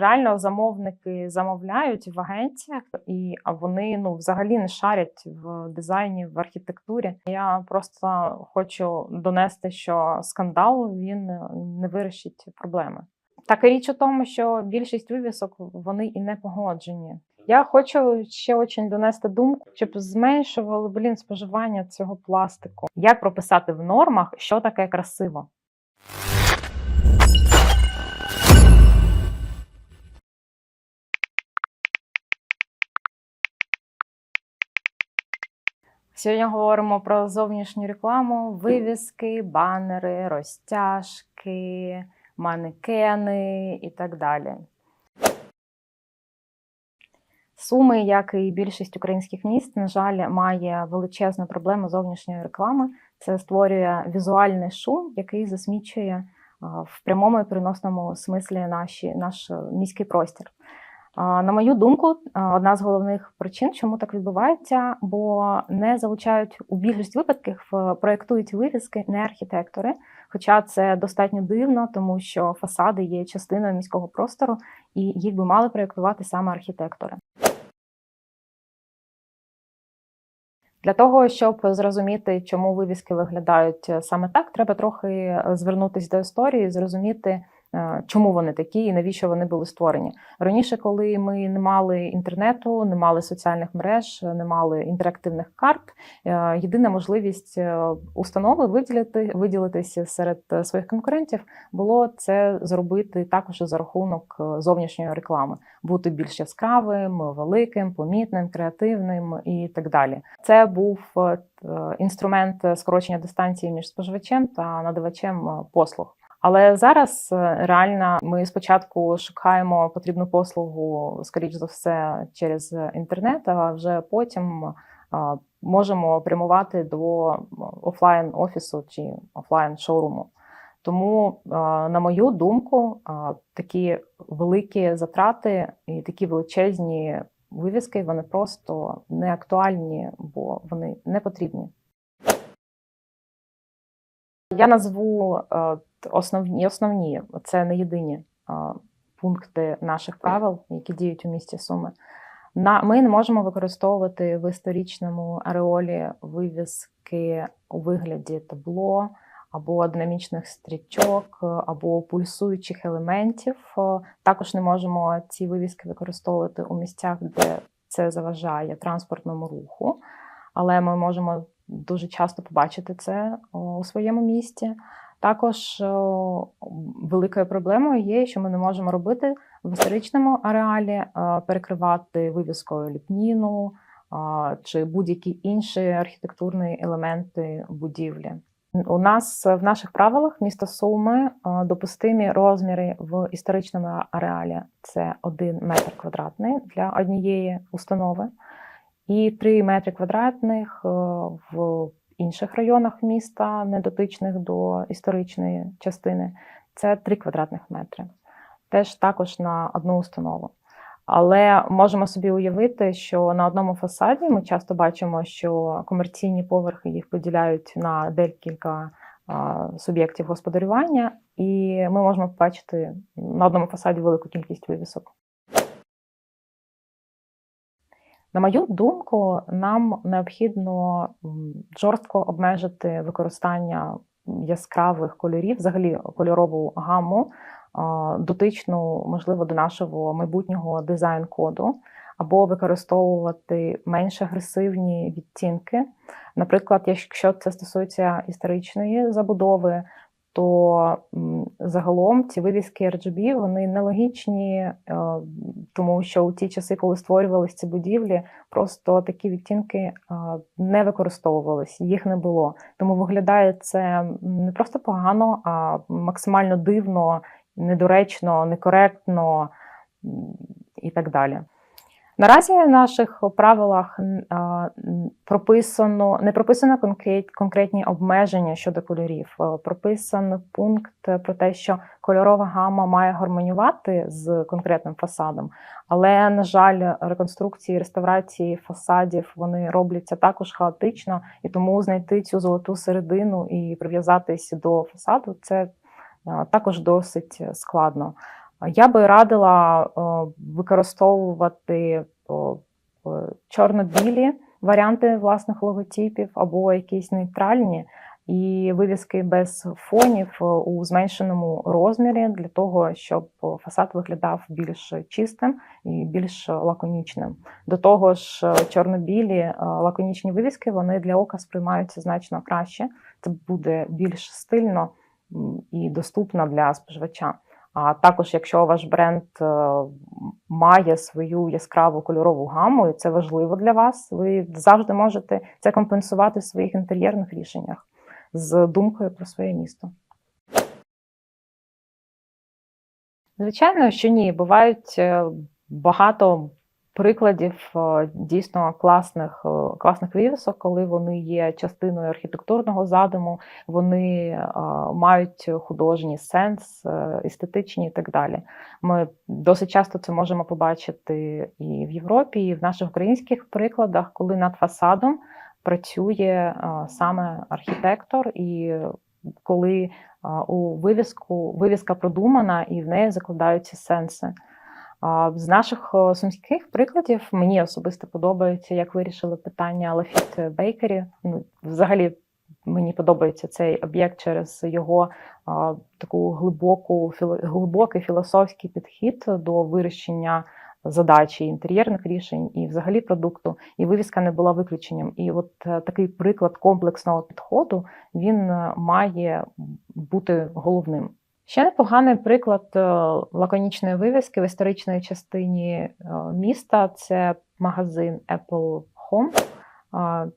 реально замовники замовляють в агенціях, і вони ну взагалі не шарять в дизайні, в архітектурі. Я просто хочу донести, що скандал він не вирішить проблеми. Така річ у тому, що більшість вивісок вони і не погоджені. Я хочу ще очень донести думку, щоб зменшували блін споживання цього пластику. Як прописати в нормах, що таке красиво? Сьогодні говоримо про зовнішню рекламу, вивіски, банери, розтяжки, манекени і так далі. Суми, як і більшість українських міст, на жаль, має величезну проблему зовнішньої реклами. Це створює візуальний шум, який засмічує в прямому і переносному смислі наші, наш міський простір. На мою думку, одна з головних причин, чому так відбувається, бо не залучають у більшості випадків в- проєктують вивіски не архітектори. Хоча це достатньо дивно, тому що фасади є частиною міського простору, і їх би мали проєктувати саме архітектори. Для того, щоб зрозуміти, чому вивіски виглядають е, саме так, треба трохи е, звернутися до історії, зрозуміти, е, чому вони такі і навіщо вони були створені. Раніше, коли ми не мали інтернету, не мали соціальних мереж, не мали інтерактивних карт, е, єдина можливість е, установи виділити, виділитися серед е, своїх конкурентів було це зробити також за рахунок е, зовнішньої реклами, бути більш яскравим, великим, помітним, креативним і так далі. Це був е, інструмент скорочення дистанції між споживачем та надавачем е, послуг. Але зараз е, реально ми спочатку шукаємо потрібну послугу, скоріш за все, через інтернет, а вже потім можемо прямувати до офлайн офісу чи офлайн шоуруму. Тому, е, на мою думку, е, такі великі затрати і такі величезні вивіски вони просто не актуальні, бо вони не потрібні. Я назву е, основні, основні, це не єдині е, пункти наших правил, які діють у місті Суми. На, ми не можемо використовувати в історичному ареолі вивіски у вигляді табло або динамічних стрічок, е, або пульсуючих елементів. Також не можемо ці вивіски використовувати у місцях, де це заважає транспортному руху, але ми можемо дуже часто побачити це у своєму місті. Також великою проблемою є, що ми не можемо робити в історичному ареалі, е, перекривати вивіскою ліпніну чи будь-які інші архітектурні елементи будівлі. У нас в наших правилах міста Суми е, допустимі розміри в історичному ареалі це 1 метр квадратний для однієї установи, і 3 метри квадратних е, в інших районах міста, не дотичних до історичної частини, це 3 квадратних метри. Теж також на одну установу. Але можемо собі уявити, що на одному фасаді ми часто бачимо, що комерційні поверхи їх поділяють на декілька суб'єктів господарювання, і ми можемо побачити на одному фасаді велику кількість вивісок. На мою думку, нам необхідно жорстко обмежити використання яскравих кольорів, взагалі кольорову гаму, дотичну, можливо, до нашого майбутнього дизайн-коду, або використовувати менш агресивні відтінки. Наприклад, якщо це стосується історичної забудови, то загалом ці вивіски RGB вони нелогічні, е, тому що у ті часи, коли створювалися ці будівлі, просто такі відтінки е, не використовувалися, їх не було. Тому виглядає це не просто погано, а максимально дивно, недоречно, некоректно і так далі. Наразі в наших правилах прописано не прописано конкрет, конкретні обмеження щодо кольорів. Е, Прописаний пункт про те, що кольорова гама має гармонювати з конкретним фасадом. Але, на жаль, реконструкції, реставрації фасадів вони робляться також хаотично, і тому знайти цю золоту середину і прив'язатись до фасаду це е, також досить складно. Я би радила е, використовувати е, чорно-білі варіанти власних логотипів або якісь нейтральні і вивіски без фонів е, у зменшеному розмірі для того, щоб фасад виглядав більш чистим і більш лаконічним. До того ж, чорно-білі лаконічні вивіски вони для ока сприймаються значно краще. Це буде більш стильно і доступно для споживача. А також, якщо ваш бренд е, має свою яскраву кольорову гаму, і це важливо для вас, ви завжди можете це компенсувати в своїх інтер'єрних рішеннях з думкою про своє місто. Звичайно, що ні. Бувають е, багато прикладів е, дійсно класних, е, класних вивісок, коли вони є частиною архітектурного задуму, вони е, мають художній сенс, естетичні і так далі. Ми досить часто це можемо побачити і в Європі, і в наших українських прикладах, коли над фасадом працює саме архітектор, і коли у вивіску вивіска продумана і в неї закладаються сенси. З наших сумських прикладів мені особисто подобається, як вирішили питання Лафіт Бейкері. Ну, взагалі мені подобається цей об'єкт через його таку глибоку глибокий філософський підхід до вирішення задачі інтер'єрних рішень і взагалі продукту. І вивіска не була виключенням. І от е, такий приклад комплексного підходу він е, має бути головним. Ще непоганий приклад е, лаконічної вивіски в історичній частині е, міста це магазин Apple Home.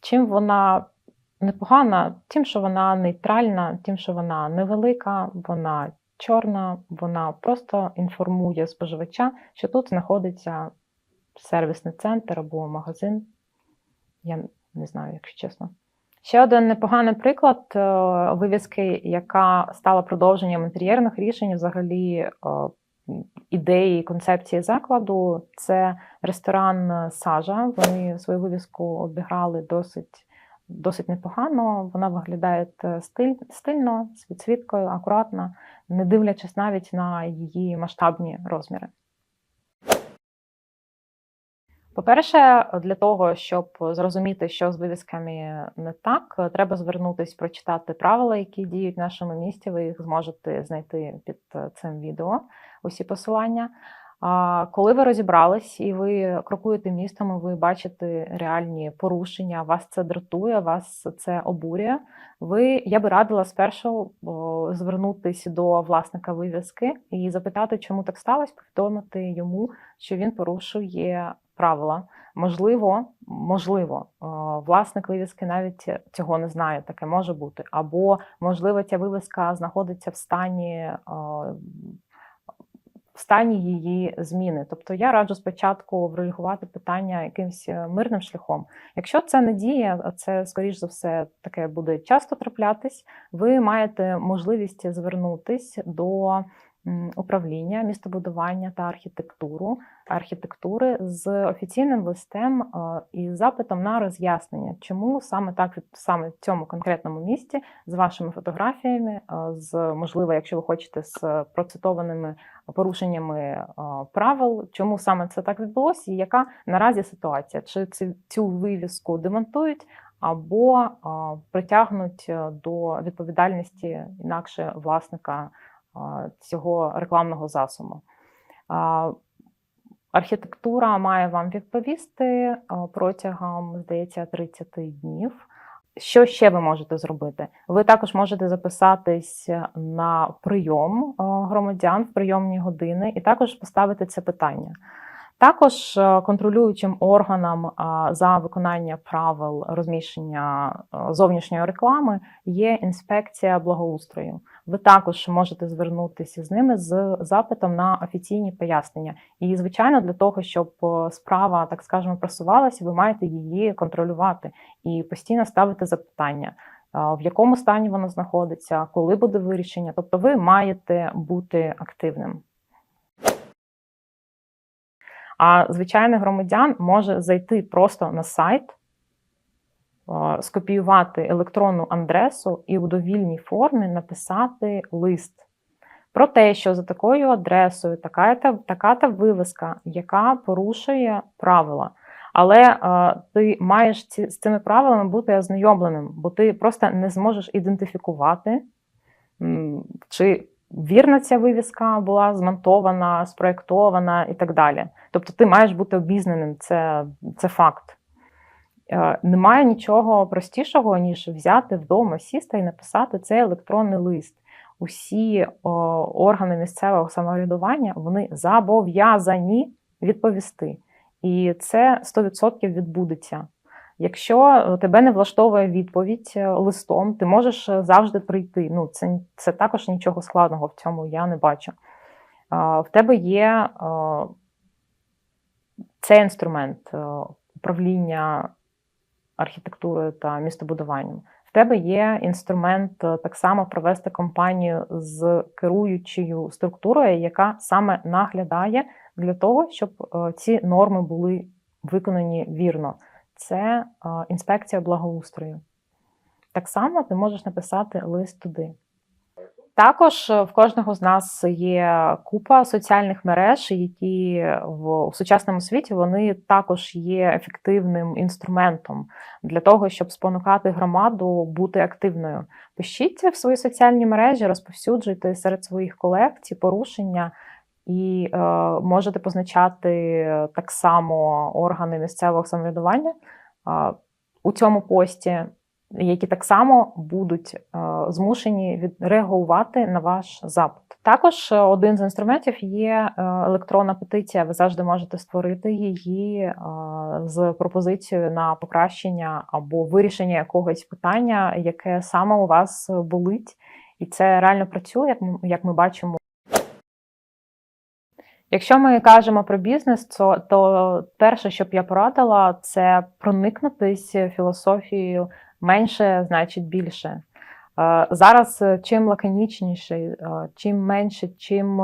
Чим вона непогана? Тим, що вона нейтральна, тим, що вона невелика, вона чорна, вона просто інформує споживача, що тут знаходиться сервісний центр або магазин. Я не знаю, якщо чесно. Ще один непоганий приклад е, вивіски, яка стала продовженням інтер'єрних рішень, взагалі е, ідеї, концепції закладу. Це ресторан Сажа. Вони свою вивіску обіграли досить, досить непогано. Вона виглядає е, стиль, стильно, з підсвіткою, акуратно, не дивлячись навіть на її масштабні розміри. По-перше, для того, щоб зрозуміти, що з вивісками не так, треба звернутися, прочитати правила, які діють в нашому місті. Ви їх зможете знайти під цим відео, усі посилання. Коли ви розібрались і ви крокуєте містом, і ви бачите реальні порушення, вас це дратує, вас це обурює. Ви я би радила спершу звернутися до власника вивіски і запитати, чому так сталося, повідомити йому, що він порушує правила. Можливо, можливо, е, власник вивіски навіть цього не знає, таке може бути. Або, можливо, ця вивіска знаходиться в стані. е, В стані її зміни, тобто я раджу спочатку врегулювати питання якимось е, мирним шляхом. Якщо це не діє, це скоріш за все таке буде часто траплятись. Ви маєте можливість звернутись до управління містобудування та архітектуру архітектури з офіційним листем і запитом на роз'яснення, чому саме так саме в цьому конкретному місці з вашими фотографіями, з можливо, якщо ви хочете з процитованими порушеннями правил, чому саме це так відбулося, і яка наразі ситуація? Чи цю, вивіску демонтують? Або притягнуть до відповідальності інакше власника цього рекламного засобу. Архітектура має вам відповісти протягом, здається, 30 днів. Що ще ви можете зробити? Ви також можете записатись на прийом громадян в прийомні години і також поставити це питання. Також контролюючим органом за виконання правил розміщення зовнішньої реклами є інспекція благоустрою. Ви також можете звернутися з ними з запитом на офіційні пояснення. І, звичайно, для того, щоб е, справа, так скажемо, просувалася, ви маєте її контролювати і постійно ставити запитання. В якому стані воно знаходиться, коли буде вирішення? Тобто, ви маєте бути активним. А звичайний громадян може зайти просто на сайт, е, скопіювати електронну адресу і у довільній формі написати лист про те, що за такою адресою така-та така вивіска, яка порушує правила. Але е, ти маєш ці, з цими правилами бути ознайомленим, бо ти просто не зможеш ідентифікувати, чи вірна ця вивіска була змонтована, спроєктована і так далі. Тобто ти маєш бути обізнаним, це, це факт. Е, Немає нічого простішого, ніж взяти вдома, сісти і написати цей електронний лист. Усі о, органи місцевого самоврядування вони зобов'язані відповісти. І це 100% відбудеться. Якщо тебе не влаштовує відповідь е, листом, ти можеш е, завжди прийти. Ну, це, це також нічого складного в цьому я не бачу. В тебе є цей інструмент управління архітектурою та містобудуванням. В тебе є інструмент е, так само провести компанію з керуючою структурою, яка саме наглядає для того, щоб е, ці норми були виконані вірно. Це е, інспекція благоустрою. Так само ти можеш написати лист туди. Також е, в кожного з нас є купа соціальних мереж, які в сучасному світі вони також є ефективним інструментом для того, щоб спонукати громаду бути активною. Пишіть в свої соціальні мережі, розповсюджуйте серед своїх колег ці порушення. І е, можете позначати так само органи місцевого самоврядування е, у цьому пості, які так само будуть е, змушені відреагувати на ваш запит. Також один з інструментів є е, електронна петиція. Ви завжди можете створити її е, з пропозицією на покращення або вирішення якогось питання, яке саме у вас болить, і це реально працює, як ми, як ми бачимо. Якщо ми кажемо про бізнес, то, то перше, що б я порадила, це проникнутися філософією менше, значить більше. Е, Зараз е, чим лаконічніше, е, чим менше, чим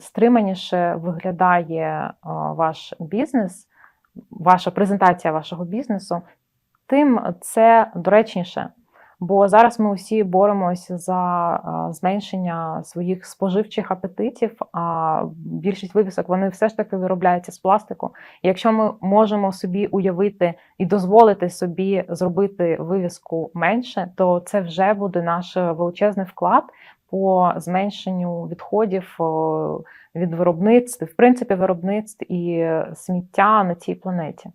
стриманіше виглядає е, ваш бізнес, ваша презентація вашого бізнесу, тим це доречніше. Бо зараз ми усі боремося за е, зменшення своїх споживчих апетитів, а більшість вивісок вони все ж таки виробляються з пластику. І якщо ми можемо собі уявити і дозволити собі зробити вивіску менше, то це вже буде наш величезний вклад по зменшенню відходів е, від виробництв, в принципі, виробництв і сміття на цій планеті.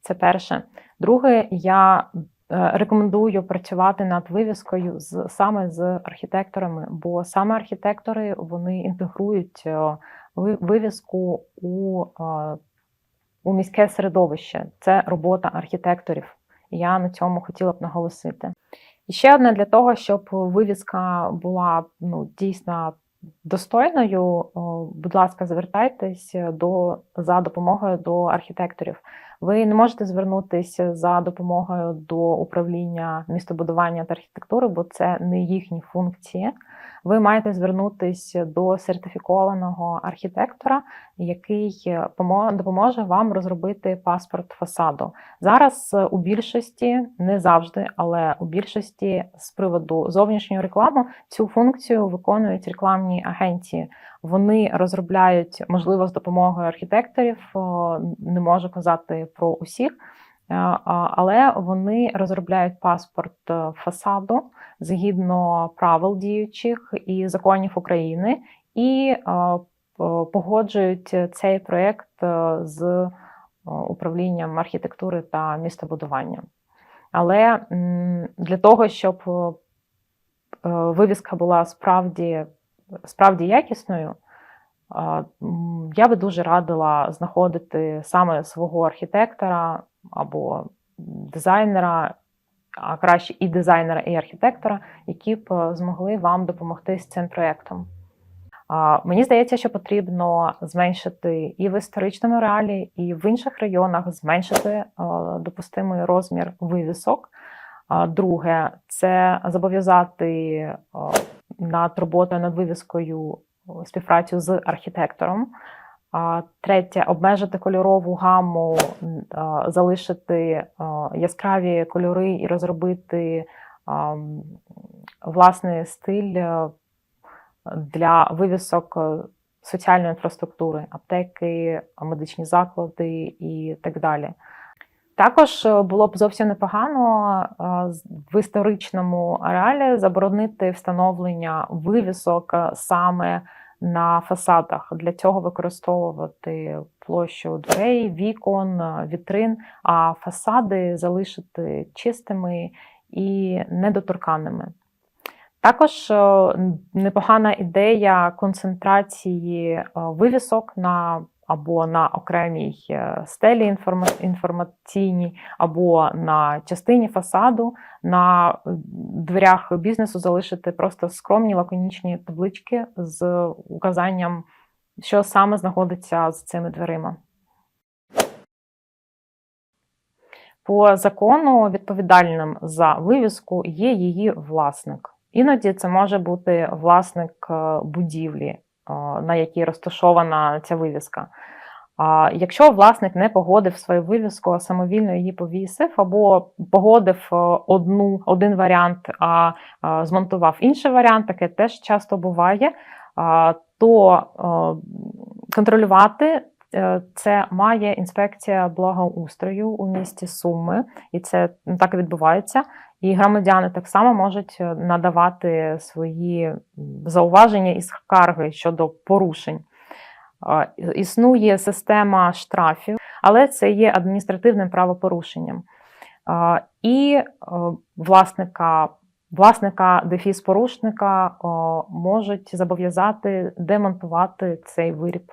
Це перше. Друге, я Е, Рекомендую працювати над вивіскою з саме з архітекторами, бо саме архітектори вони інтегрують е, вивіску у, е, у міське середовище. Це робота архітекторів. Я на цьому хотіла б наголосити. І ще одне для того, щоб вивіска була ну, дійсно достойною, будь ласка, звертайтесь до за допомогою до архітекторів. Ви не можете звернутися за допомогою до управління містобудування та архітектури, бо це не їхні функції. Ви маєте звернутися до сертифікованого архітектора, який допоможе вам розробити паспорт фасаду. Зараз е, у більшості, не завжди, але у більшості з приводу зовнішньої реклами цю функцію виконують рекламні агенції. Вони розробляють, можливо, з допомогою архітекторів, не можу казати про усіх, е, але вони розробляють паспорт е, фасаду згідно правил діючих і законів України, і е, погоджують цей проєкт е, з е, управлінням архітектури та містобудування. Але для того, щоб е, вивіска була справді, справді якісною, я би дуже радила знаходити саме свого архітектора або дизайнера, а краще і дизайнера, і архітектора, які б е, змогли вам допомогти з цим проєктом. Мені здається, що потрібно зменшити і в історичному реалі, і в інших районах зменшити е, допустимий розмір вивісок. Друге, це зобов'язати е, над роботою над вивіскою співпрацю з архітектором. Третє обмежити кольорову гаму, залишити яскраві кольори і розробити власний стиль, е, для вивісок е, соціальної інфраструктури, аптеки, медичні заклади і так далі. Також е, було б зовсім непогано в історичному ареалі заборонити встановлення вивісок саме на фасадах. Для цього використовувати площу дверей, вікон, е, вітрин, а фасади залишити чистими і недоторканими. Також е, непогана ідея концентрації е, вивісок на або на окремій е, стелі інформаційній, або на частині фасаду, на е, дверях бізнесу залишити просто скромні лаконічні таблички з указанням, що саме знаходиться з цими дверима. По закону відповідальним за вивіску є її власник. Іноді це може бути власник е, будівлі, на якій розташована ця вивіска. Якщо власник не погодив свою вивіску, а самовільно її повісив, або погодив е, одну, один варіант, а змонтував інший варіант, таке теж часто буває, то е, контролювати е, це має інспекція благоустрою у місті Суми, і це так відбувається. І громадяни так само можуть е, надавати свої зауваження і скарги щодо порушень. Існує система штрафів, але це є адміністративним правопорушенням. І е, власника, власника дефіс порушника можуть зобов'язати демонтувати цей виріб.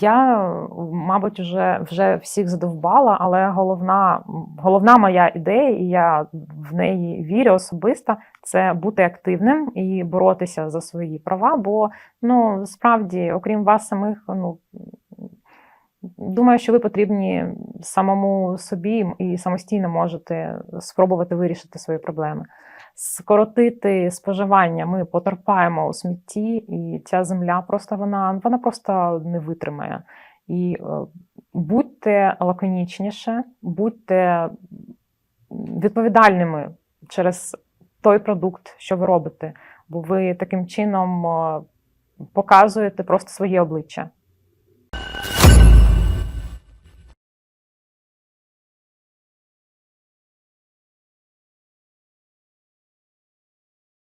Я, мабуть, вже, вже всіх задовбала, але головна, головна моя ідея, і я в неї вірю особисто, це бути активним і боротися за свої права. Бо ну справді, окрім вас самих, ну думаю, що ви потрібні самому собі і самостійно можете спробувати вирішити свої проблеми. Скоротити споживання ми потерпаємо у смітті, і ця земля просто вона, вона просто не витримає. І е, будьте лаконічніше, будьте відповідальними через той продукт, що ви робите, бо ви таким чином е, показуєте просто своє обличчя.